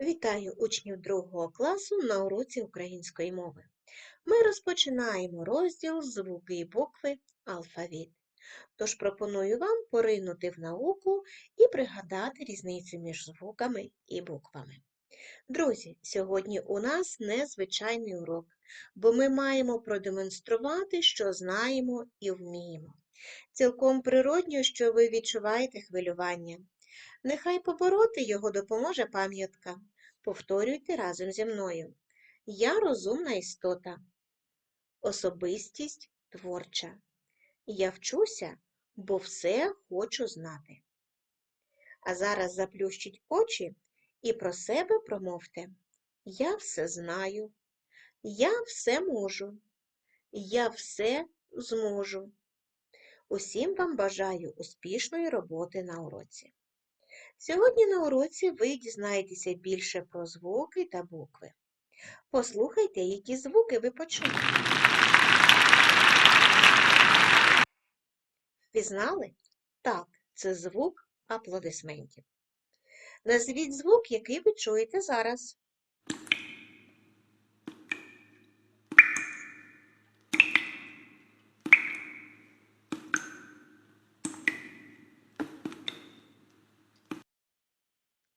Вітаю учнів другого класу на уроці української мови. Ми розпочинаємо розділ звуки і букви алфавіт. Тож пропоную вам поринути в науку і пригадати різницю між звуками і буквами. Друзі, сьогодні у нас незвичайний урок, бо ми маємо продемонструвати, що знаємо і вміємо. Цілком природньо, що ви відчуваєте хвилювання. Нехай побороти його допоможе пам'ятка. Повторюйте разом зі мною. Я розумна істота, особистість творча. Я вчуся, бо все хочу знати. А зараз заплющіть очі і про себе промовте. Я все знаю, я все можу, я все зможу. Усім вам бажаю успішної роботи на уроці. Сьогодні на уроці ви дізнаєтеся більше про звуки та букви. Послухайте, які звуки ви почули. Впізнали? Так, це звук аплодисментів. Назвіть звук, який ви чуєте зараз.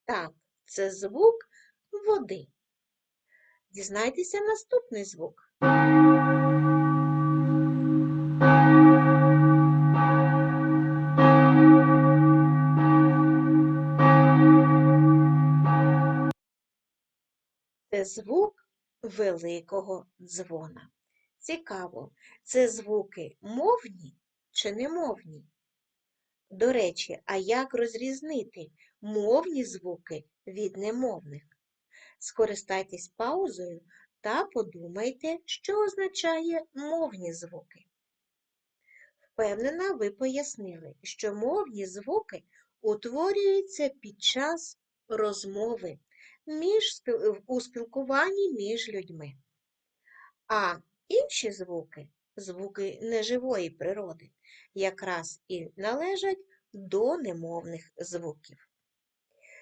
Так, це звук води. Дізнайтеся наступний звук. Це звук великого дзвона. Цікаво, це звуки мовні чи немовні? До речі, а як розрізнити мовні звуки від немовних? Скористайтесь паузою та подумайте, що означає мовні звуки. Впевнена, ви пояснили, що мовні звуки утворюються під час розмови між, у спілкуванні між людьми. А інші звуки, звуки неживої природи, якраз і належать до немовних звуків.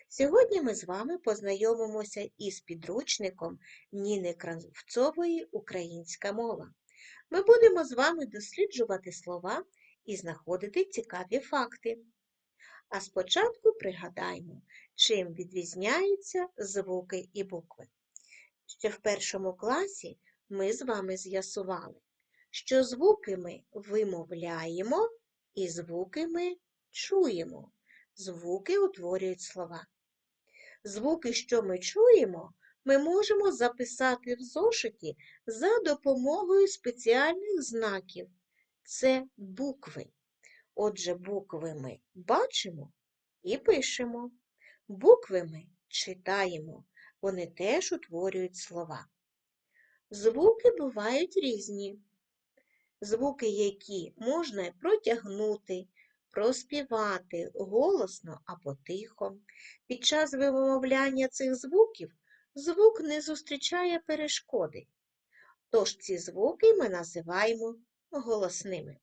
Сьогодні ми з вами познайомимося із підручником Ніни Кравцової Українська мова. Ми будемо з вами досліджувати слова і знаходити цікаві факти. А спочатку пригадаємо, чим відрізняються звуки і букви. Ще в першому класі ми з вами з'ясували, що звуки ми вимовляємо і звуки ми чуємо. Звуки утворюють слова. Звуки, що ми чуємо, ми можемо записати в зошиті за допомогою спеціальних знаків. Це букви. Отже, букви ми бачимо і пишемо. Букви ми читаємо, вони теж утворюють слова. Звуки бувають різні. Звуки, які можна протягнути, проспівати голосно або тихо. Під час вимовляння цих звуків звук не зустрічає перешкоди. Тож ці звуки ми називаємо голосними.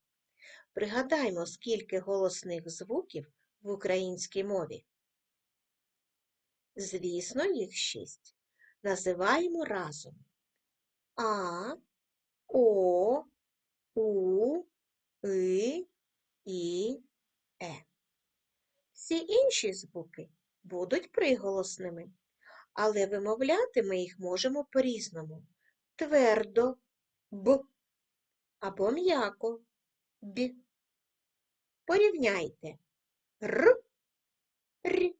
Пригадаймо, скільки голосних звуків в українській мові. Звісно, їх шість. Називаємо разом А, О, У, И, І, Е. Всі інші звуки будуть приголосними, але вимовляти ми їх можемо по-різному. Твердо Б або м'яко Б. Порівняйте Р, Р.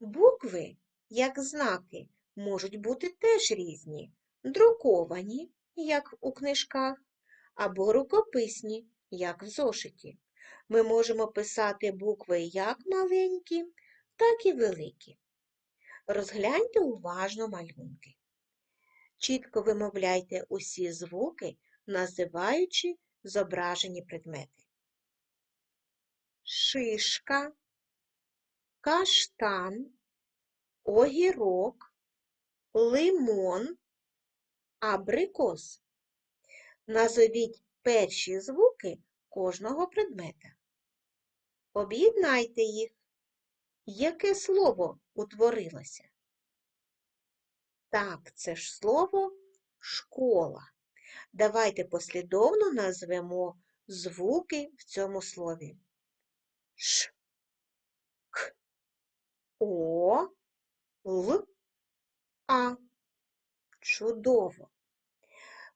Букви, як знаки, можуть бути теж різні, друковані, як у книжках, або рукописні, як в зошиті. Ми можемо писати букви як маленькі, так і великі. Розгляньте уважно малюнки. Чітко вимовляйте усі звуки, називаючи зображені предмети. Шишка, каштан, огірок, лимон, абрикос. Назовіть перші звуки кожного предмета. Об'єднайте їх. Яке слово утворилося? Так, це ж слово школа. Давайте послідовно назвемо звуки в цьому слові. Ш, К, О, Л, А. Чудово!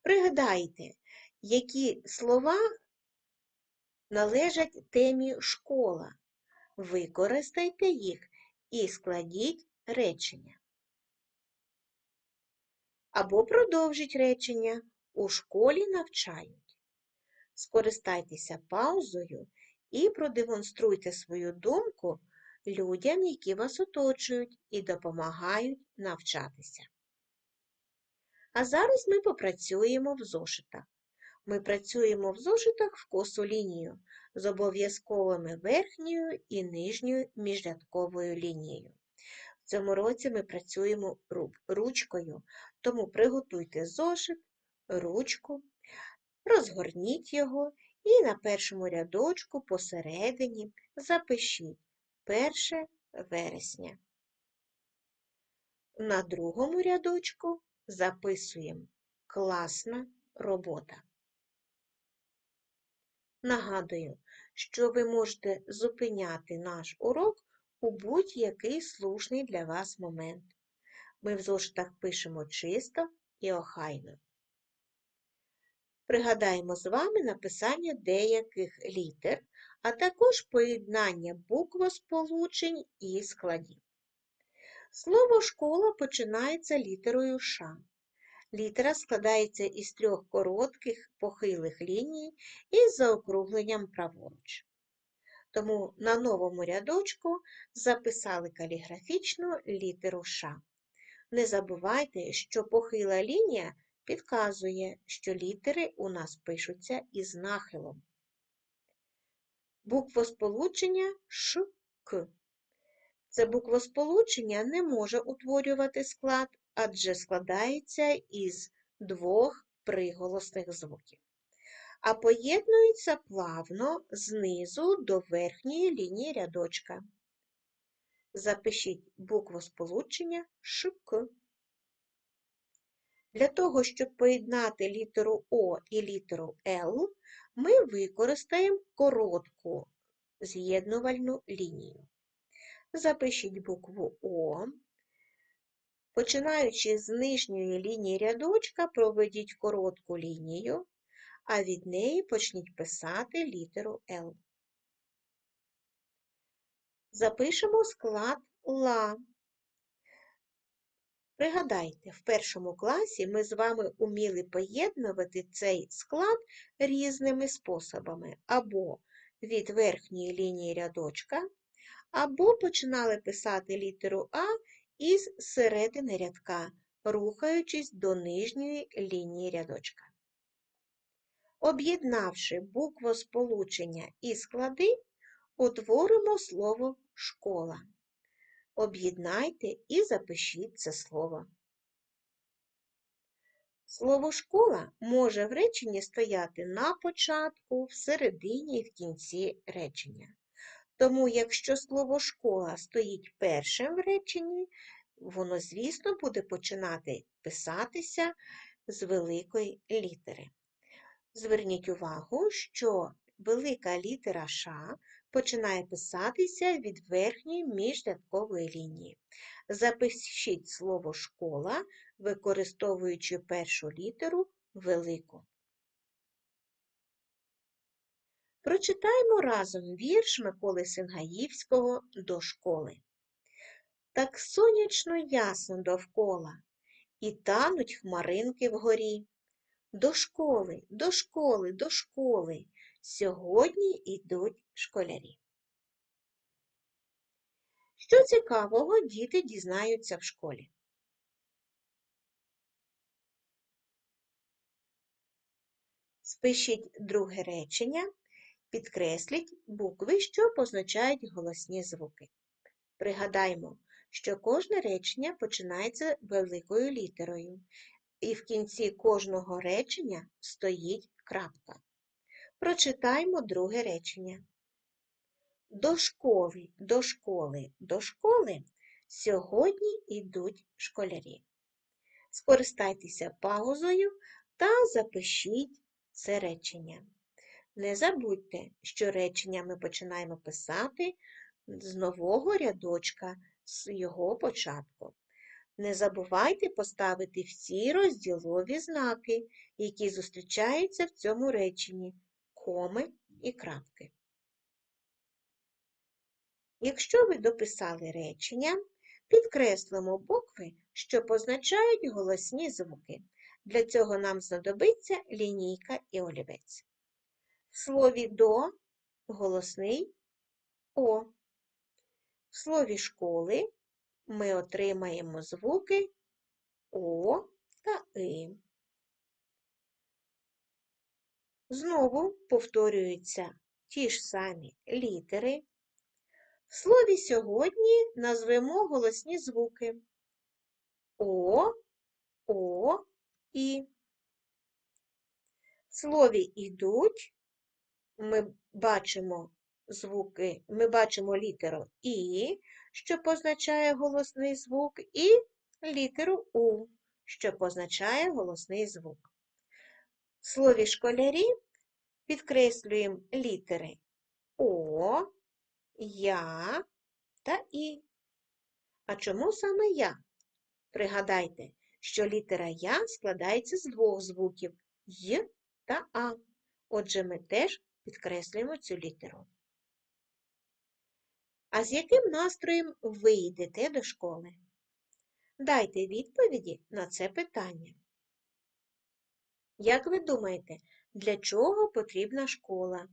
Пригадайте, які слова належать темі школа. Використайте їх і складіть речення. Або продовжіть речення у школі навчають. Скористайтеся паузою і продемонструйте свою думку людям, які вас оточують і допомагають навчатися. А зараз ми попрацюємо в зошитах. Ми працюємо в зошитах в косу лінію з обов'язковими верхньою і нижньою міжрядковою лінією. В цьому році ми працюємо ручкою, тому приготуйте зошит, ручку, розгорніть його і на першому рядочку посередині запишіть 1 вересня. На другому рядочку записуємо класна робота. Нагадую, що ви можете зупиняти наш урок у будь-який слушний для вас момент. Ми в зошитах пишемо чисто і охайно. Пригадаємо з вами написання деяких літер, а також поєднання буквосполучень і складів. Слово школа починається літерою Ш. Літера складається із трьох коротких похилих ліній із заокругленням праворуч. Тому на новому рядочку записали каліграфічну літеру Ш. Не забувайте, що похила лінія підказує, що літери у нас пишуться із нахилом. Буквосполучення Ш К. Це буквосполучення не може утворювати склад, адже складається із двох приголосних звуків, а поєднується плавно знизу до верхньої лінії рядочка. Запишіть буквосполучення ШК. Для того, щоб поєднати літеру О і літеру Л, ми використаємо коротку з'єднувальну лінію. Запишіть букву О. Починаючи з нижньої лінії рядочка, проведіть коротку лінію, а від неї почніть писати літеру Л. Запишемо склад ла. Пригадайте, в першому класі ми з вами уміли поєднувати цей склад різними способами, або від верхньої лінії рядочка, або починали писати літеру А із середини рядка, рухаючись до нижньої лінії рядочка. Об'єднавши буквосполучення і склади, утворимо слово школа. Об'єднайте і запишіть це слово. Слово школа може в реченні стояти на початку, в середині і в кінці речення. Тому, якщо слово школа стоїть першим в реченні, воно, звісно, буде починати писатися з великої літери. Зверніть увагу, що велика літера Ш починає писатися від верхньої міжрядкової лінії. Запишіть слово школа, використовуючи першу літеру велику. Прочитаємо разом вірш Миколи Сингаївського до школи. Так сонячно ясно довкола, і тануть хмаринки вгорі. До школи, до школи, до школи. Сьогодні йдуть школярі. Що цікавого діти дізнаються в школі? Спишіть друге речення, підкресліть букви, що позначають голосні звуки. Пригадаймо, що кожне речення починається великою літерою, і в кінці кожного речення стоїть крапка. Прочитаймо друге речення. До школи, до школи, до школи сьогодні йдуть школярі. Скористайтеся паузою та запишіть це речення. Не забудьте, що речення ми починаємо писати з нового рядочка, з його початку. Не забувайте поставити всі розділові знаки, які зустрічаються в цьому реченні, коми і крапки. Якщо ви дописали речення, підкреслимо букви, що позначають голосні звуки. Для цього нам знадобиться лінійка і олівець. В слові до голосний О. В слові школи ми отримаємо звуки О та И. Знову повторюються ті ж самі літери. В слові сьогодні назвемо голосні звуки О, О, І. В слові ідуть ми бачимо звуки, ми бачимо літеру І, що позначає голосний звук, і літеру У, що позначає голосний звук. В слові школярі підкреслюємо літери О, Я та І. А чому саме я? Пригадайте, що літера Я складається з двох звуків Й та А. Отже, ми теж підкреслюємо цю літеру. А з яким настроєм ви йдете до школи? Дайте відповіді на це питання. Як ви думаєте, для чого потрібна школа?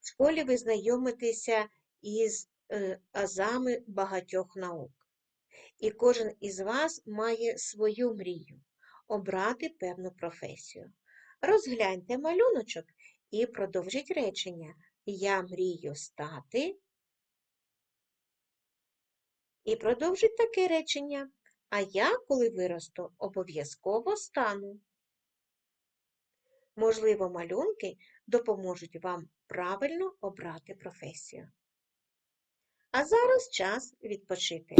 В школі ви знайомитеся із е, азами багатьох наук. І кожен із вас має свою мрію обрати певну професію. Розгляньте малюночок і продовжіть речення. Я мрію стати. І продовжіть таке речення. А я, коли виросту, обов'язково стану. Можливо, малюнки допоможуть вам правильно обрати професію. А зараз час відпочити.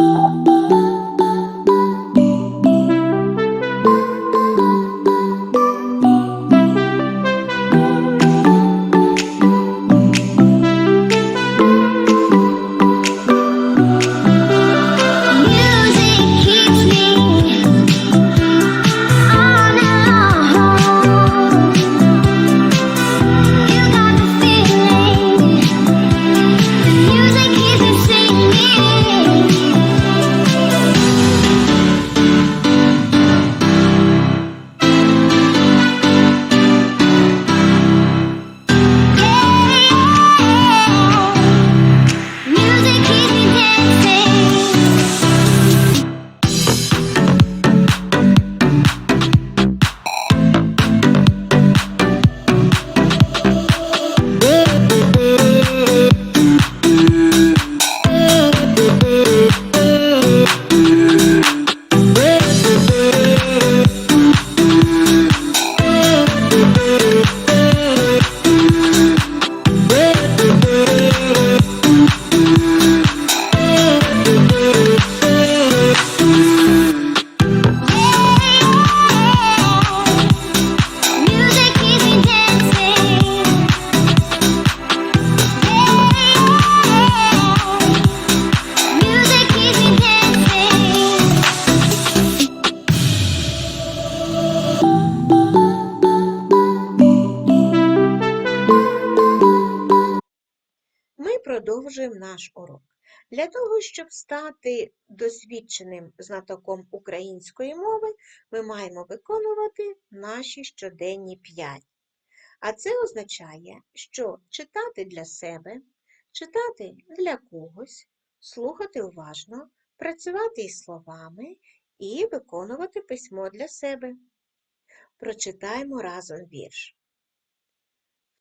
Для того, щоб стати досвідченим знатоком української мови, ми маємо виконувати наші щоденні п'ять. А це означає, що читати для себе, читати для когось, слухати уважно, працювати із словами і виконувати письмо для себе. Прочитаємо разом вірш.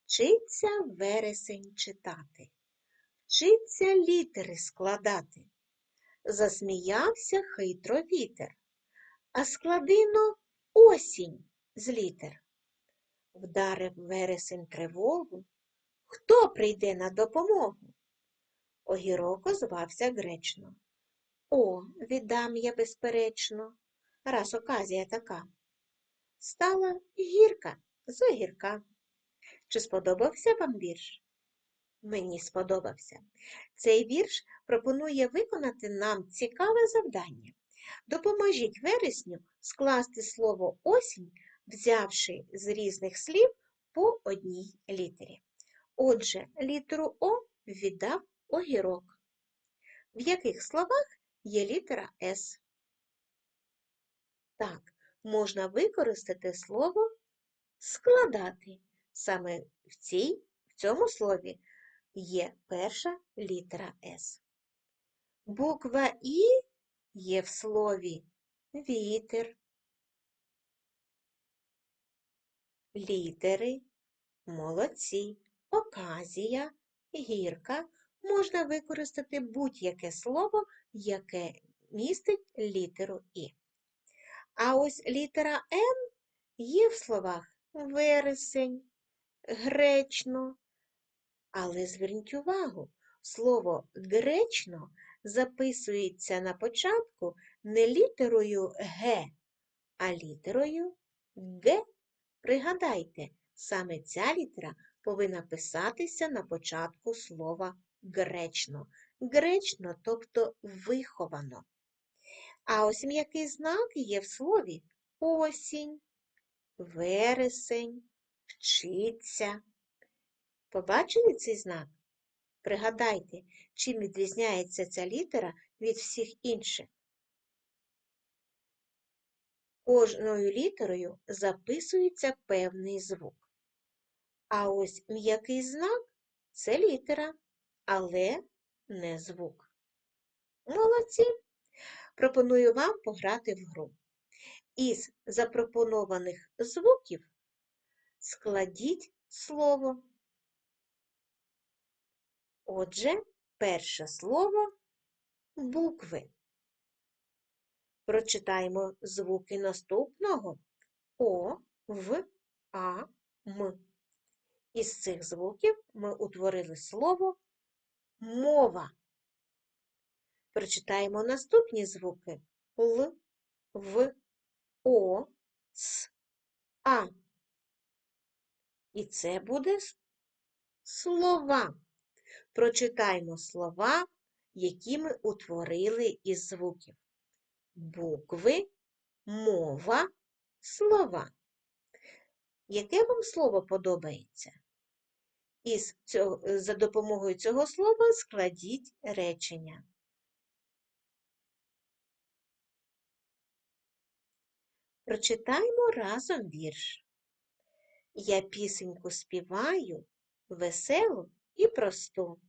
Вчиться вересень читати. Вчиться літери складати. Засміявся хитро вітер, а складино осінь з літер. Вдарив вересень тривогу, Хто прийде на допомогу? Огірок озвався гречно. О, віддам я безперечно, раз оказія така. Стала гірка з огірка. Чи сподобався вам вірш? Мені сподобався. Цей вірш пропонує виконати нам цікаве завдання. Допоможіть вересню скласти слово осінь, взявши з різних слів по одній літері. Отже, літеру О віддав огірок. В яких словах є літера С? Так, можна використати слово складати. Саме в, цій, в цьому слові є перша літера С. Буква І є в слові вітер, літери, молодці, оказія, гірка. Можна використати будь-яке слово, яке містить літеру І. А ось літера Н є в словах вересень, гречно. Але зверніть увагу, слово гречно записується на початку не літерою Г, а літерою Г. Пригадайте, саме ця літера повинна писатися на початку слова гречно. Гречно, тобто виховано. А ось м'який знак є в слові осінь, вересень, вчиться. Побачили цей знак? Пригадайте, чим відрізняється ця літера від всіх інших. Кожною літерою записується певний звук. А ось м'який знак це літера, але не звук. Молодці! Пропоную вам пограти в гру. Із запропонованих звуків складіть слово. Отже, перше слово букви. Прочитаємо звуки наступного О, В, А, М. Із цих звуків ми утворили слово мова. Прочитаємо наступні звуки Л, В, О, С, А. І це буде слова. Прочитаймо слова, які ми утворили із звуків. Букви, мова, слова. Яке вам слово подобається? Цього, за допомогою цього слова складіть речення. Прочитаймо разом вірш. Я пісеньку співаю, веселу і просту,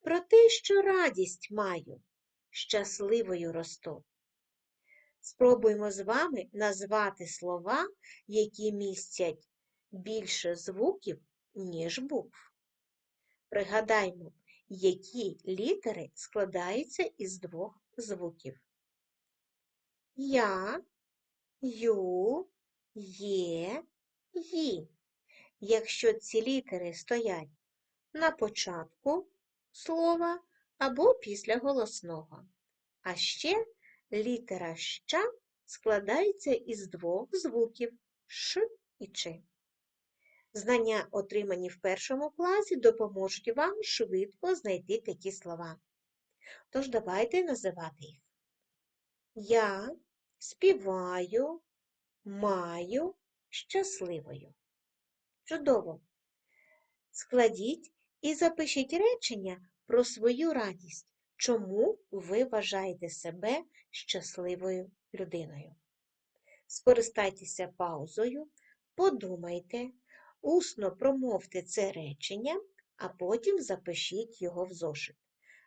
про те, що радість маю, щасливою росту. Спробуємо з вами назвати слова, які містять більше звуків, ніж букв. Пригадаймо, які літери складаються із двох звуків. Я, ю, є, ї. Якщо ці літери стоять на початку слова або після голосного. А ще літера ща складається із двох звуків ш і ч. Знання, отримані в першому класі, допоможуть вам швидко знайти такі слова. Тож давайте називати їх. Я співаю, маю щасливою. Чудово! Складіть і запишіть речення про свою радість, чому ви вважаєте себе щасливою людиною. Скористайтеся паузою, подумайте, усно промовте це речення, а потім запишіть його в зошит.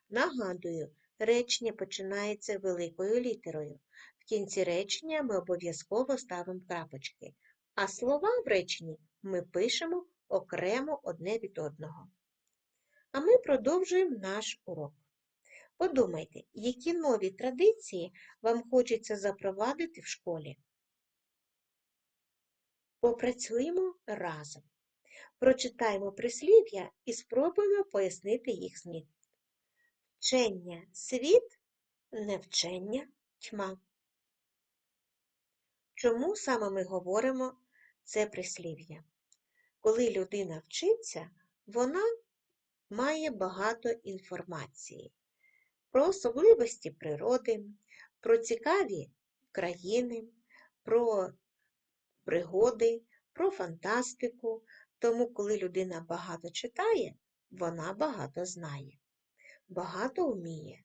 Нагадую, речення починається великою літерою. В кінці речення ми обов'язково ставимо крапочки, а слова в реченні ми пишемо окремо одне від одного. А ми продовжуємо наш урок. Подумайте, які нові традиції вам хочеться запровадити в школі. Попрацюємо разом. Прочитаємо прислів'я і спробуємо пояснити їх зміст. Вчення світ, невчення тьма. Чому саме ми говоримо це прислів'я? Коли людина вчиться, вона має багато інформації про особливості природи, про цікаві країни, про пригоди, про фантастику. Тому, коли людина багато читає, вона багато знає, багато вміє.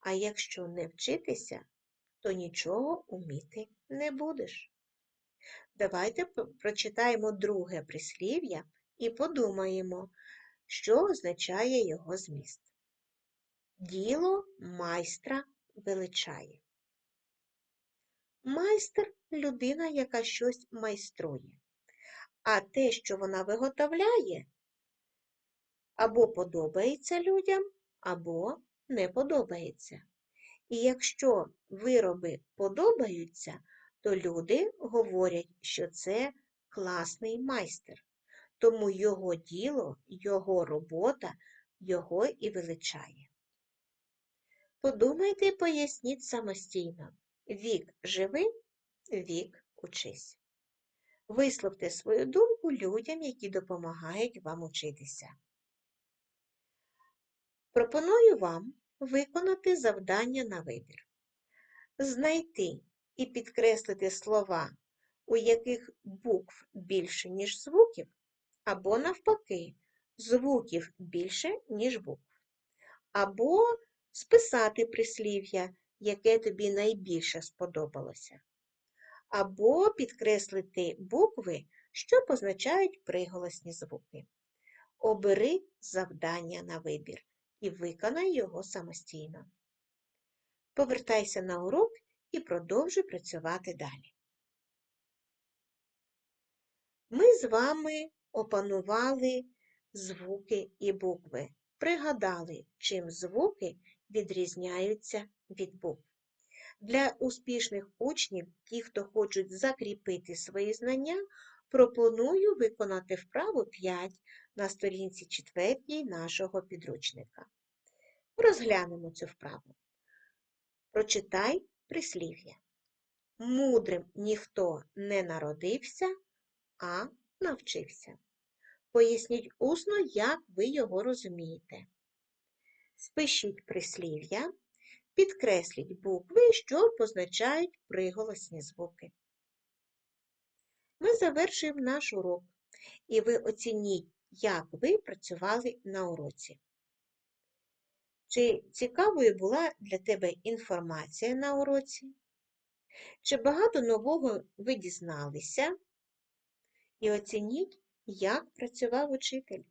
А якщо не вчитися, то нічого уміти не будеш. Давайте прочитаємо друге прислів'я і подумаємо, що означає його зміст. Діло майстра величає. Майстер людина, яка щось майструє. А те, що вона виготовляє, або подобається людям, або не подобається. І якщо вироби подобаються, то люди говорять, що це класний майстер. Тому його діло, його робота його і величає. Подумайте і поясніть самостійно. Вік живи, вік учись. Висловте свою думку людям, які допомагають вам учитися. Пропоную вам виконати завдання на вибір. Знайти і підкреслити слова, у яких букв більше, ніж звуків, або навпаки, звуків більше, ніж букв. Або списати прислів'я, яке тобі найбільше сподобалося. Або підкреслити букви, що позначають приголосні звуки. Обери завдання на вибір і виконай його самостійно. Повертайся на урок і продовжуй працювати далі. Ми з вами опанували звуки і букви, пригадали, чим звуки відрізняються від букв. Для успішних учнів, ті, хто хочуть закріпити свої знання, пропоную виконати вправу 5 на сторінці 4 нашого підручника. Розглянемо цю вправу. Прочитай прислів'я. Мудрим ніхто не народився, а навчився. Поясніть усно, як ви його розумієте. Спишіть прислів'я, підкресліть букви, що позначають приголосні звуки. Ми завершуємо наш урок, і ви оцініть, як ви працювали на уроці. Чи цікавою була для тебе інформація на уроці? Чи багато нового ви дізналися? І оцініть, як працював учитель.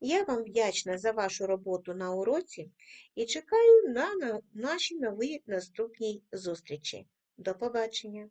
Я вам вдячна за вашу роботу на уроці і чекаю на на- наші нові наступні зустрічі. До побачення!